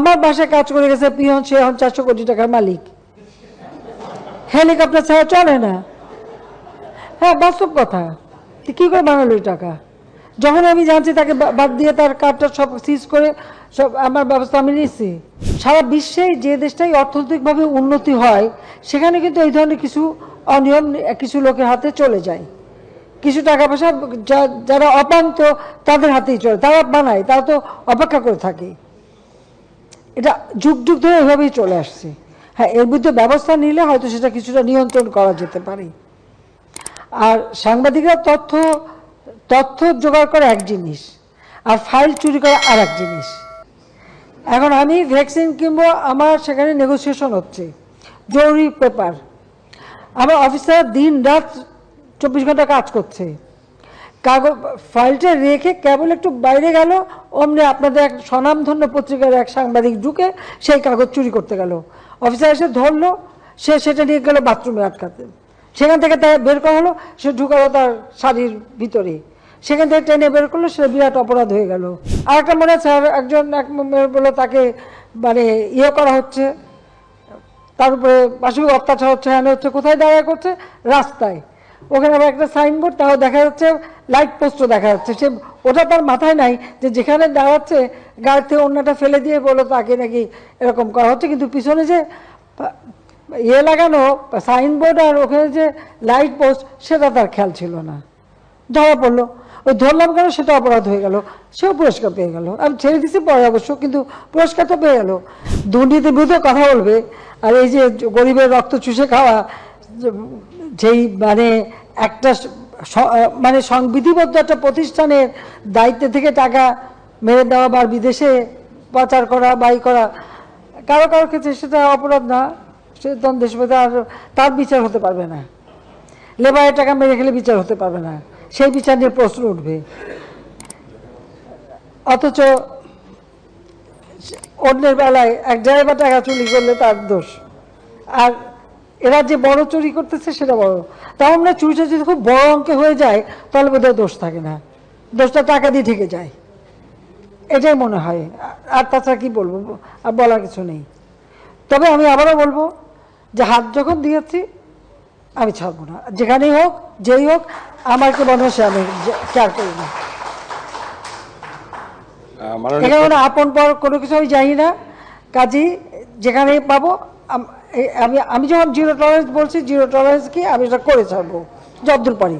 আমার বাসায় কাজ করে গেছে পিয়ন, সে এখন চারশো কোটি টাকার মালিক। হেলিকপ্টার ছাড়া চলে না। হ্যাঁ বাস্তব কথা। কী করে বানালো এই টাকা? যখন আমি জানছি তাকে বাদ দিয়ে তার কার্ডটা সব সিজ করে সব আমার ব্যবস্থা আমি নিচ্ছি। সারা বিশ্বে যে দেশটাই অর্থনৈতিকভাবে উন্নতি হয়, সেখানে কিন্তু এই ধরনের কিছু অনিয়ম, কিছু লোকের হাতে চলে যায়। কিছু টাকা পয়সা যারা অপান্ত তাদের হাতেই চলে, তারা বানায়, তারা তো অপেক্ষা করে থাকে। এটা যুগ যুগ ধরে এভাবেই চলে আসছে। হ্যাঁ এর বিরুদ্ধে ব্যবস্থা নিলে হয়তো সেটা কিছুটা নিয়ন্ত্রণ করা যেতে পারে। আর সাংবাদিকরা তথ্য তথ্য জোগাড় করা এক জিনিস, আর ফাইল চুরি করা আর এক জিনিস। এখন আমি ভ্যাকসিন কিনবো, আমার সেখানে নেগোসিয়েশন হচ্ছে। জরুরি পেপার আমার অফিসার দিন রাত চব্বিশ ঘণ্টা কাজ করছে। কাগজ, ফাইলটা রেখে কেবল একটু বাইরে গেল, অমনি আপনাদের এক স্বনামধন্য পত্রিকার এক সাংবাদিক ঢুকে সেই কাগজ চুরি করতে গেল। অফিসার এসে ধরলো, সে সেটা নিয়ে গেল বাথরুমে আটকাতে। সেখান থেকে তাই বের করা হলো, সে ঢুকালো তার শাড়ির ভিতরে। সেখান থেকে টেনে বের করল সেটা বিরাট অপরাধ হয়ে গেল। আর একটা মনে আর একজন এক বলল তাকে মানে ইয়ে করা হচ্ছে, তার উপরে পাশে অত্যাচার হচ্ছে হ্যান হচ্ছে, কোথায় দাঁড়ায় করছে? রাস্তায়। ওখানে আবার একটা সাইনবোর্ড তাও দেখা যাচ্ছে লাইট পোস্টও দেখা যাচ্ছে। সে, ওটা তার মাথায় নাই যে যেখানে দাঁড়াচ্ছে, গাড়ি থেকে অন্যটা ফেলে দিয়ে বলো তাকে নাকি এরকম করা হচ্ছে। কিন্তু পিছনে যে ইয়ে লাগানো সাইনবোর্ড আর ওখানে যে লাইট পোস্ট সেটা তার খেয়াল ছিল না। ধরা পড়ল। ওই ধরলাম কেন, সেটা অপরাধ হয়ে গেল। সেও পুরস্কার পেয়ে গেল। আমি ছেড়ে দিছি পরে অবশ্য, কিন্তু পুরস্কার তো পেয়ে গেল। দুর্নীতির বিরুদ্ধে কথা বলবে। আর এই যে গরিবের রক্ত চুষে খাওয়া যেই মানে একটা মানে সংবিধিবদ্ধ একটা প্রতিষ্ঠানের দায়িত্ব থেকে টাকা মেরে দেওয়া বা বিদেশে পাচার করা বাই করা, কারও কারও ক্ষেত্রে সেটা অপরাধ না। সে দেশপতি আর তার বিচার হতে পারবে না। লেবারের টাকা মেরে খেলে বিচার হতে পারবে না। সেই বিচার নিয়ে প্রশ্ন উঠবে। অথচ অন্যের বেলায় এক ড্রাইভার টাকা চুরি করলে তার দোষ। আর এরা যে বড় চুরি করতেছে সেটা বড়। তাও আমরা চুরিটা যদি খুব বড় অঙ্কে হয়ে যায় তাহলে বোধহয় দোষ থাকে না। দোষটা টাকা দিয়ে ঠেকে যায়। এটাই মনে হয়। আর- তাছাড়া কি বলব? আর বলার কিছু নেই। তবে আমি আবারও বলব যে হাত যখন দিয়েছি আমি ছাড়বো না। যেখানেই হোক যেই হোক আমার কি মনে হয় সে আমি কেয়ার করি না। এখানে আপন পর কোনো কিছু আমি জানি না। কাজেই যেখানে পাবো আম- আমি যখন জিরো টলারেন্স বলছি জিরো টলারেন্স কি? আমি এটা করে ছাড়বো। যতদূর পারি।